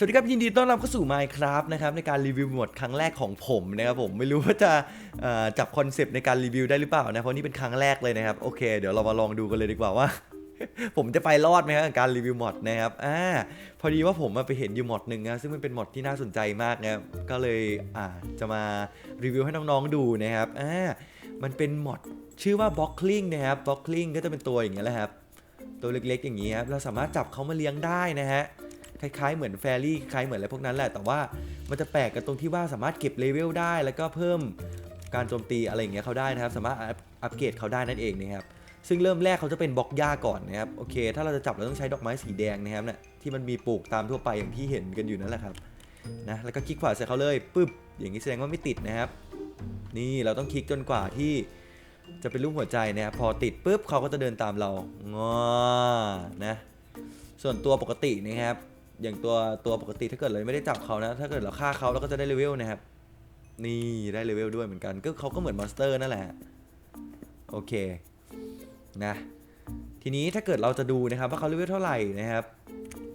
สวัสดีครับ ยินดีต้อนรับเข้าสู่ Minecraft นะครับในการรีวิวหมดครั้งแรกของผมนะครับผมไม่รู้ว่าจะจับคอนเซปต์ในการรีวิวได้หรือเปล่านะเพราะนี่เป็นครั้งแรกเลยนะครับโอเค เดี๋ยวเรามาลองดูกันเลยดีกว่าว่า ผมจะไปรอดไหมครับการรีวิวมอดนะครับอ่าพอดีว่าผมมาไปเห็นอยู่มอดหนึ่งนะซึ่งมันเป็นมอดที่น่าสนใจมากนะก็เลยอ่าจะมารีวิวให้น้องๆดูนะครับอ่ามันเป็นมอดชื่อว่า b o c k l i n g นะครับ b o c k l i n g ก็จะเป็นตัวอย่างเงี้ยแหละครับตัวเล็กๆอย่างนี้ครับเราสามารถจับเขามาเลี้ยงได้นะฮะ คล้ายๆเหมือนแฟรี่คล้ายเหมือนอะไรพวกนั้นแหละ แต่ว่ามันจะแปลกกันตรงที่ว่าสามารถเก็บเลเวลได้ แล้วก็เพิ่มการโจมตีอะไรอย่างเงี้ยเขาได้นะครับ สามารถอัพอัปเกรดเขาได้นั่นเองนะครับซึ่งเริ่มแรกเขาจะเป็นบล็อกหญ้าก่อนนะครับโอเค ถ้าเราจะจับเราต้องใช้ดอกไม้สีแดงนะครับเนี่ยที่มันมีปลูกตามทั่วไปอย่างที่เห็นกันอยู่นั่นแหละครับนะแล้วก็คลิกขวาใส่เขาเลยปึ๊บอย่างนี้แสดงว่าไม่ติดนะครับ นี่เราต้องคลิกจนกว่าที่จะเป็นรูปหัวใจนะครับพอติดปุ๊บเขาก็จะเดินตามเรางอนะส่วนตัวปกตินะครับ อย่างตัวตัวปกติถ้าเกิดเราไม่ได้จับเขานะ ถ้าเกิดเราฆ่าเขาเราก็จะได้เลเวลนะครับ นี่ได้เลเวลด้วยเหมือนกัน ก็เขาก็เหมือนมอนสเตอร์นั่นแหละ โอเคนะทีนี้ถ้าเกิดเราจะดูนะครับว่าเขาเลเวลเท่าไหร่นะครับ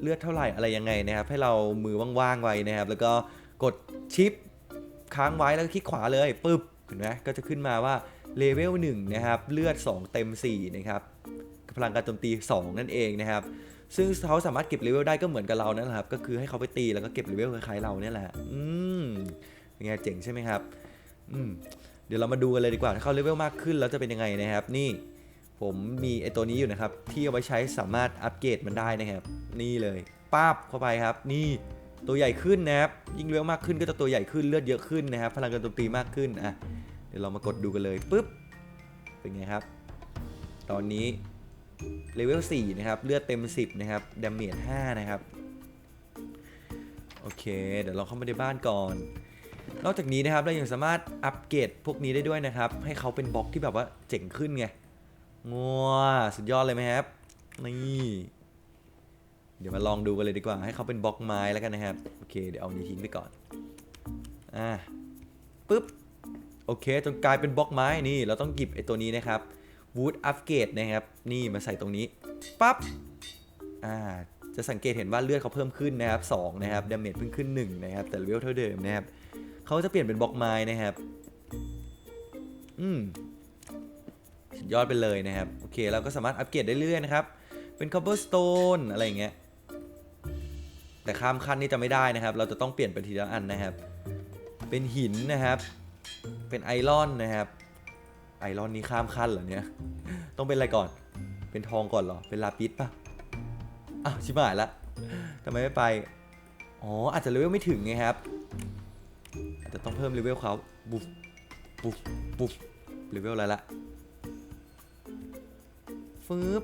เลือดเท่าไหร่อะไรยังไงนะครับ ให้เรามือว่างๆไว้นะครับ แล้วก็กดชิปค้างไว้แล้วก็คลิกขวาเลยปึ๊บเห็นไหมก็จะขึ้นมาว่าเลเวล1นะครับ เลือด 2 เต็ม 4 นะครับพลังการโจมตี 2 นั่นเองนะครับ ซึ่งเขาสามารถเก็บเลเวลได้ก็เหมือนกับเรานั่นแหละครับ ก็คือให้เขาไปตีแล้วก็เก็บเลเวลคล้ายๆเราเนี่ยแหละ อืมเป็นไงเจ๋งใช่ไหมครับ อืม เดี๋ยวเรามาดูกันเลยดีกว่า ถ้าเขาเลเวลมากขึ้นแล้วจะเป็นยังไงนะครับ นี่ ผมมีไอตัวนี้อยู่นะครับ ที่เอาไว้ใช้สามารถอัปเกรดมันได้นะครับ นี่เลยป้าบเข้าไปครับ นี่ตัวใหญ่ขึ้นนะครับ ยิ่งเลเวลมากขึ้นก็จะตัวใหญ่ขึ้น เลือดเยอะขึ้นนะครับ พลังการโจมตีมากขึ้น อะ เดี๋ยวเรามากดดูกันเลยปุ๊บ เป็นไงครับ ตอนนี้ เลเวล4นะครับ เลือดเต็ม 10 นะครับดาเมจ5นะครับ โอเค เดี๋ยวเราเข้ามาในบ้านก่อน นอกจากนี้นะครับ เรายังสามารถอัปเกรดพวกนี้ได้ด้วยนะครับ ให้เขาเป็นบล็อกที่แบบว่าเจ๋งขึ้นไงงัวสุดยอดเลยไหมครับ นี่ เดี๋ยวมาลองดูกันเลยดีกว่า ให้เขาเป็นบล็อกไม้แล้วกันนะครับ โอเค เดี๋ยวเอานี้ทิ้งไปก่อน อ่าปุ๊บ โอเค จนกลายเป็นบล็อกไม้ นี่ เราต้องหยิบไอ้ตัวนี้นะครับ Wood Upgrade นะครับ นี่มาใส่ตรงนี้ปั๊บอ่าจะสังเกตเห็นว่าเลือดเขาเพิ่มขึ้นนะครับ2นะครับดาเมจเพิ่งขึ้น 1 นะครับ แต่เลเวลเท่าเดิมนะครับเขาจะเปลี่ยนเป็นบล็อกไม้นะครับ อืมสุดยอดไปเลยนะครับ โอเค เราก็สามารถอัปเกรดได้เรื่อยนะครับ เป็น cobblestone อะไรอย่างเงี้ยแต่ข้ามขั้นนี่จะไม่ได้นะครับ เราจะต้องเปลี่ยนไปทีละอันนะครับ เป็นหินนะครับ เป็นไอรอนนะครับ ไอรอนนี้ข้ามขั้นเหรอเนี่ย ต้องเป็นอะไรก่อน เป็นทองก่อนเหรอ เป็นลาปิสป่ะ อ้าวชิบหายละทำไมไม่ไป อ๋ออาจจะเลเวลไม่ถึงไงครับ อาจจะต้องเพิ่มเลเวลเขาบุฟบุฟบุฟเลเวลอะไรละฟืบ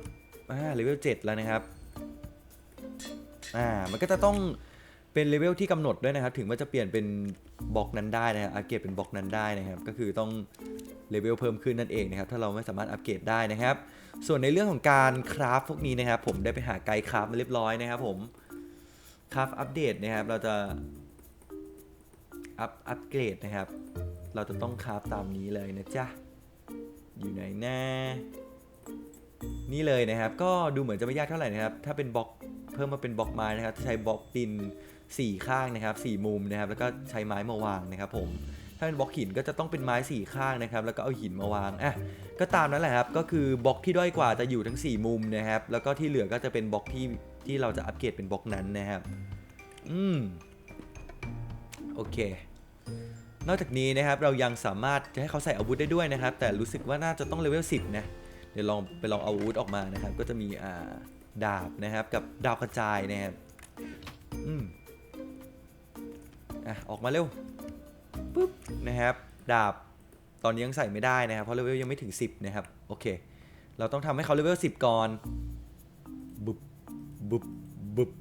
อ่าเลเวล7แล้วนะครับอ่ามันก็จะต้องเป็นเลเวลที่กำหนดด้วยนะครับ ถึงว่าจะเปลี่ยนเป็นบล็อกนั้นได้นะครับอัปเกรดเป็นบล็อกนั้นได้นะครับ ก็คือต้อง เลเวลเพิ่มขึ้นนั่นเองนะครับถ้าเราไม่สามารถอัปเกรดได้นะครับ ส่วนในเรื่องของการคราฟพวกนี้นะครับ ผมได้ไปหาไกด์คราฟมาเรียบร้อยนะครับ ผมคราฟอัปเดตนะครับ เราจะอัปอัปเกรดนะครับ เราจะต้องคราฟตามนี้เลยนะจ๊ะอยู่ไหนแน่นี่เลยนะครับ ก็ดูเหมือนจะไม่ยากเท่าไหร่นะครับ ถ้าเป็นบล็อกเพิ่มมาเป็นบล็อกไม้นะครับใช้บล็อกดิน4 ข้างนะครับ4มุมนะครับ แล้วก็ใช้ไม้มาวางนะครับ ผม ถ้าเป็นบล็อกหินก็จะต้องเป็นไม้สี่ข้างนะครับ แล้วก็เอาหินมาวางอะก็ตามนั้นแหละครับ ก็คือบล็อกที่ด้อยกว่าจะอยู่ทั้ง 4 มุมนะครับ แล้วก็ที่เหลือก็จะเป็นบล็อกที่ที่เราจะอัปเกรดเป็นบล็อกนั้นนะครับ อืม โอเคนอกจากนี้นะครับเรายังสามารถจะให้เขาใส่อาวุธได้ด้วยนะครับ แต่รู้สึกว่าน่าจะต้องเลเวล10นะเดี๋ยวลองไปลองเอาอาวุธออกมานะครับ ก็จะมีอ่าดาบนะครับ กับดาวกระจายนะครับอืมอะออกมาเร็ว ปุ๊บนะครับดาบตอนนี้ยังใส่ไม่ได้นะครับเพราะเลเวลยังไม่ถึง 10 นะครับ โอเค เราต้องทำให้เขาเลเวล10 ก่อนบุบบุบบุบ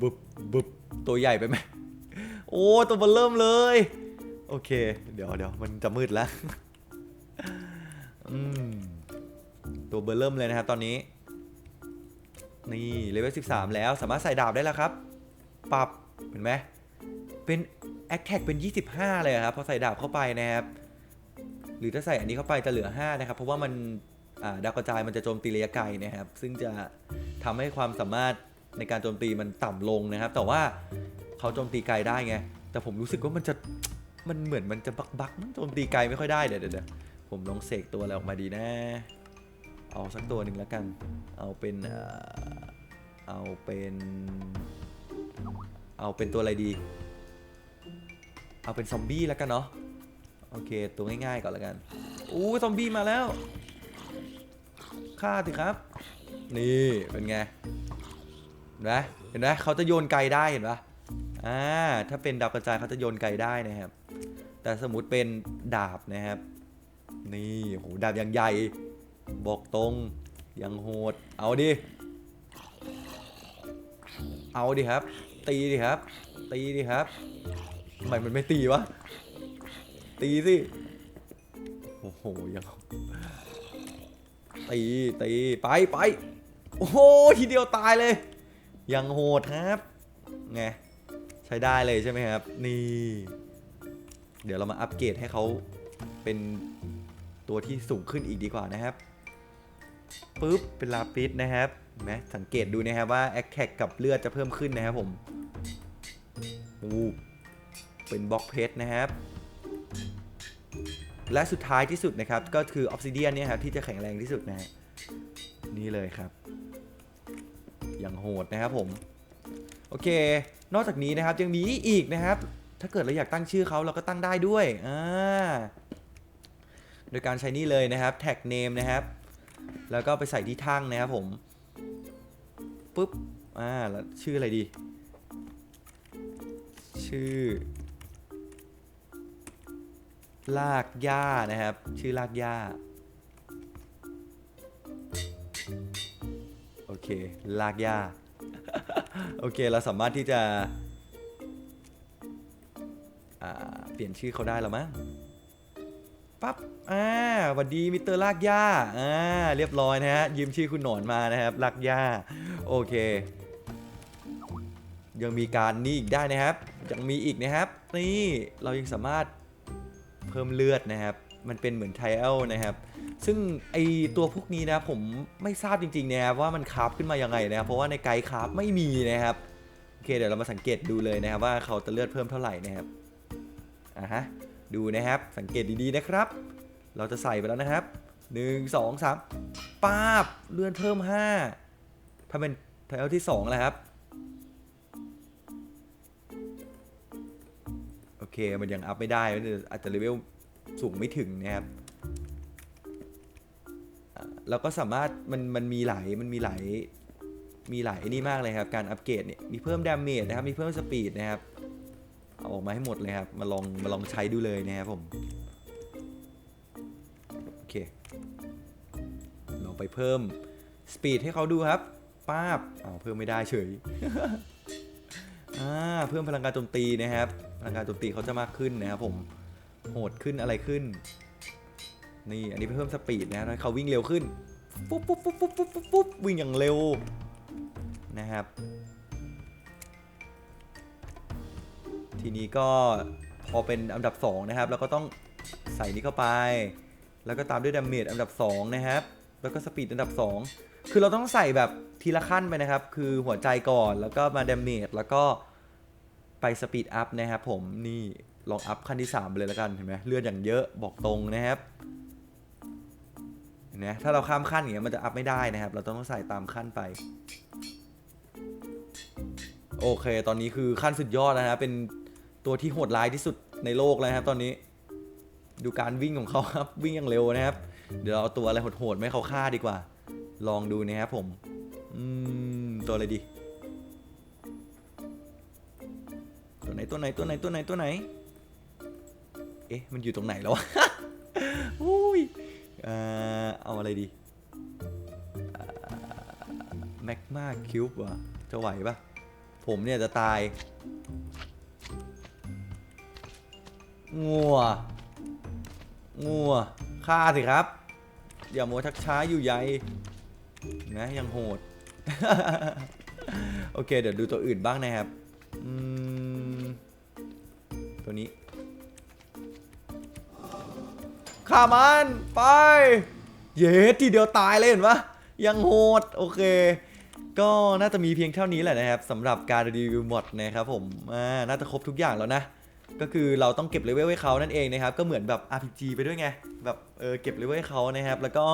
บุบบุบตัวใหญ่ไปไหมโอ้ตัวมันเริ่มเลย โอเค เดี๋ยวเดี๋ยวมันจะมืดแล้วตัวเบอร์เริ่มเลยนะครับตอนนี้ นี่เลเวล13 แล้วสามารถใส่ดาบได้แล้วครับ ปรับเห็นไหมเป็น a t t a c k เป็น 25 เลยครับพอใส่ดาบเข้าไปนะครับ หรือถ้าใส่อันนี้เข้าไปจะเหลือ 5 นะครับ เพราะว่ามันาดาวกระจายมันจะโจมตีระยะไกลนะครับ ซึ่งจะทำให้ความสามารถในการโจมตีมันต่ำลงนะครับ แต่ว่าเขาโจมตีไกลได้ไง แต่ผมรู้สึกว่ามันจะมันเหมือนมันจะบักบักๆโจมตีไกลไม่ค่อยได้เดี๋ยวเดี๋ยวผมลองเสกตัวอะไรออกมาดีนะ เอาสักตัวหนึ่งแล้วกัน เอาเป็นเอาเป็น เอาเป็นตัวอะไรดี เอาเป็นซอมบี้แล้วกันเนาะโอเค ตัวง่ายๆก่อนแล้วกันอู้ซอมบี้มาแล้วฆ่าสิครับ นี่เป็นไงเห็นไหมเห็นไหมเขาจะโยนไกลได้เห็นปะอ่าถ้าเป็นดาวกระจายเขาจะโยนไกลได้นะครับ แต่สมมติเป็นดาบนะครับ นี่โหดาบอย่างใหญ่ บอกตรงยังโหด เอาดิ เอาดิครับ ตีดิครับ ตีดิครับ ทำไมมันไม่ตีวะ ตีสิ โอ้โห ยังตี ตี ไปไป โอ้โห ทีเดียวตายเลย ยังโหดครับ ไง ใช้ได้เลยใช่ไหมครับ นี่ เดี๋ยวเรามาอัปเกรดให้เขาเป็นตัวที่สูงขึ้นอีกดีกว่านะครับปุ๊บเป็นลาปิสนะครับนไหมสังเกตดูนะครับว่าแอคแท็กกับเลือดจะเพิ่มขึ้นนะครับผมอู้ เป็นบล็อกเพชรนะครับ และสุดท้ายที่สุดนะครับ ก็คือออ s ซิเดียนเนี่ยครับที่จะแข็งแรงที่สุดนะฮะนี่เลยครับ อย่างโหดนะครับผม โอเค นอกจากนี้นะครับยังมีอีกนะครับ ถ้าเกิดเราอยากตั้งชื่อเขาเราก็ตั้งได้ด้วยอ่าโดยการใช้นี่เลยนะครับ tag name นะครับ แล้วก็ไปใส่ที่ทั้งนะครับผมปุ๊บอ่าแล้วชื่ออะไรดี ชื่อ ลากหญ้านะครับ ชื่อลากหญ้า โอเค ลากหญ้า โอเค เราสามารถที่จะเปลี่ยนชื่อเขาได้แล้วมั้งปั๊บ อ่าสวัสดีมิสเตอร์ลากหญ้า อ่า เรียบร้อยนะฮะ ยืมชื่อคุณหนอนมานะครับลากหญ้า โอเค ยังมีการนี่อีกได้นะครับ ยังมีอีกนะครับ นี่ เรายังสามารถ เพิ่มเลือดนะครับ มันเป็นเหมือนไทเอลนะครับ ซึ่งไอตัวพวกนี้นะผมไม่ทราบจริงๆนะครับว่ามันคราฟขึ้นมายังไงนะครับ เพราะว่าในไกด์คราฟไม่มีนะครับ โอเคเดี๋ยวเรามาสังเกตดูเลยนะครับว่าเขาจะเลือดเพิ่มเท่าไหร่นะครับ อะฮะ ดูนะครับ สังเกตดีๆนะครับ เราจะใส่ไปแล้วนะครับ 1 2 3ป้าบ เลื่อนเพิ่ม5ถ้าเป็นไทเอลที่2แล้วครับ เคมันยังอัพไม่ได้มันอาจจะเลเวลสูงไม่ถึงนะครับเราก็สามารถมันมันมีหลายมันมีหลายมีหลายนี่มากเลยครับ การอัปเกรดเนี่ยมีเพิ่มดาเมจนะครับ มีเพิ่มสปีดนะครับ เอาออกมาให้หมดเลยครับ มาลองมาลองใช้ดูเลยนะครับผม โอเคลองไปเพิ่มสปีดให้เขาดูครับป้าบอ้าเพิ่มไม่ได้เฉย อ่าเพิ่มพลังการโจมตีนะครับ พลังการโจมตีเขาจะมากขึ้นนะครับผมโหดขึ้นอะไรขึ้น นี่อันนี้เพิ่มสปีดนะครับเขาวิ่งเร็วขึ้นปุ๊บปุ๊บปุ๊บปุ๊บปุ๊บปุ๊บปุ๊บวิ่งอย่างเร็วนะครับ ทีนี้ก็พอเป็นอันดับ 2 นะครับ แล้วก็ต้องใส่นี้เข้าไป แล้วก็ตามด้วยดาเมจอันดับ 2 นะครับ แล้วก็สปีดอันดับ 2 คือเราต้องใส่แบบ ทีละขั้นไปนะครับ คือหัวใจก่อนแล้วก็มาดาเมจแล้วก็ไปสปีดอัพนะครับผมนี่ลองอัพขั้นที่3ไปเลยแล้วกันเห็นไหมเลือดอย่างเยอะบอกตรงนะครับเห็นไหมถ้าเราข้ามขั้นอย่างเงี้ยมันจะอัพไม่ได้นะครับ เราต้องใส่ตามขั้นไป โอเค ตอนนี้คือขั้นสุดยอดแล้วนะเป็นตัวที่โหดร้ายที่สุดในโลกแล้วนะครับ ตอนนี้ดูการวิ่งของเขาครับวิ่งอย่างเร็วนะครับ เดี๋ยวเราเอาตัวอะไรโหดๆไม่เขาฆ่าดีกว่า ลองดูนะครับผม อืม ตัวอะไรดี ตัวไหนตัวไหนตัวไหนตัวไหนตัวไหน เอ๊ะ มันอยู่ตรงไหนแล้ววะอุ้ยเอาอะไรดีแม็กมาคิวบ์วะจะไหวปะผมเนี่ยจะตาย งัว งัวฆ่าสิครับ อย่ามัวทักช้าอยู่ใยนะยังโหด โอเค เดี๋ยวดูตัวอื่นบ้างนะครับอืมตัวนี้ฆ่ามันไป เย้ทีเดียวตายเลยเห็นปะยังโหดโอเค ก็น่าจะมีเพียงเท่านี้แหละนะครับสำหรับการรีวิวหมดนะครับผมอ่าน่าจะครบทุกอย่างแล้วนะ ก็คือเราต้องเก็บเลเวลให้เขานั่นเองนะครับก็เหมือนแบบ RPG ไปด้วยไงแบบเออเก็บเลเวลให้เขานะครับแล้วก็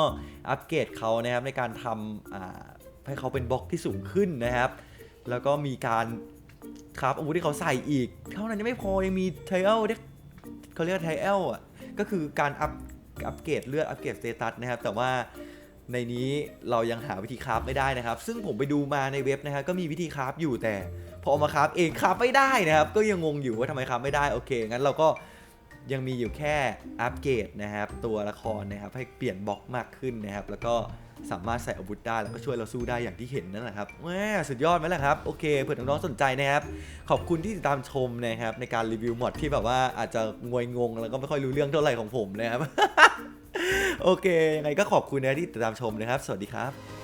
อัปเกรดเขานะครับในการทำอ่า ให้เขาเป็นบล็อกที่สูงขึ้นนะครับ แล้วก็มีการครับอาวุธที่เขาใส่อีก เท่านั้นยังไม่พอยังมีไทเอลเขาเรียกไทเอลอะก็คือการอัพอัปเกรดเลือดอัปเกรดสเตตัสนะครับ แต่ว่าในนี้เรายังหาวิธีคราฟไม่ได้นะครับ ซึ่งผมไปดูมาในเว็บนะครับก็มีวิธีคราฟอยู่แต่ พอเอามาคราฟเองคราฟไม่ได้นะครับ ก็ยังงงอยู่ว่าทำไมคราฟไม่ได้โอเคงั้นเราก็ยังมีอยู่แค่อัปเกรดนะครับ ตัวละครนะครับให้เปลี่ยนบล็อกมากขึ้นนะครับ แล้วก็ สามารถใส่อาวุธได้แล้วก็ช่วยเราสู้ได้อย่างที่เห็นนั่นแหละครับแหมสุดยอดไหมล่ะครับ โอเคเผื่อน้องๆสนใจนะครับ ขอบคุณที่ติดตามชมนะครับ ในการรีวิวมอดที่แบบว่าอาจจะงวยงงแล้วก็ไม่ค่อยรู้เรื่องเท่าไหร่ของผมนะครับ โอเคยังไงก็ขอบคุณนะที่ติดตามชมนะครับ สวัสดีครับ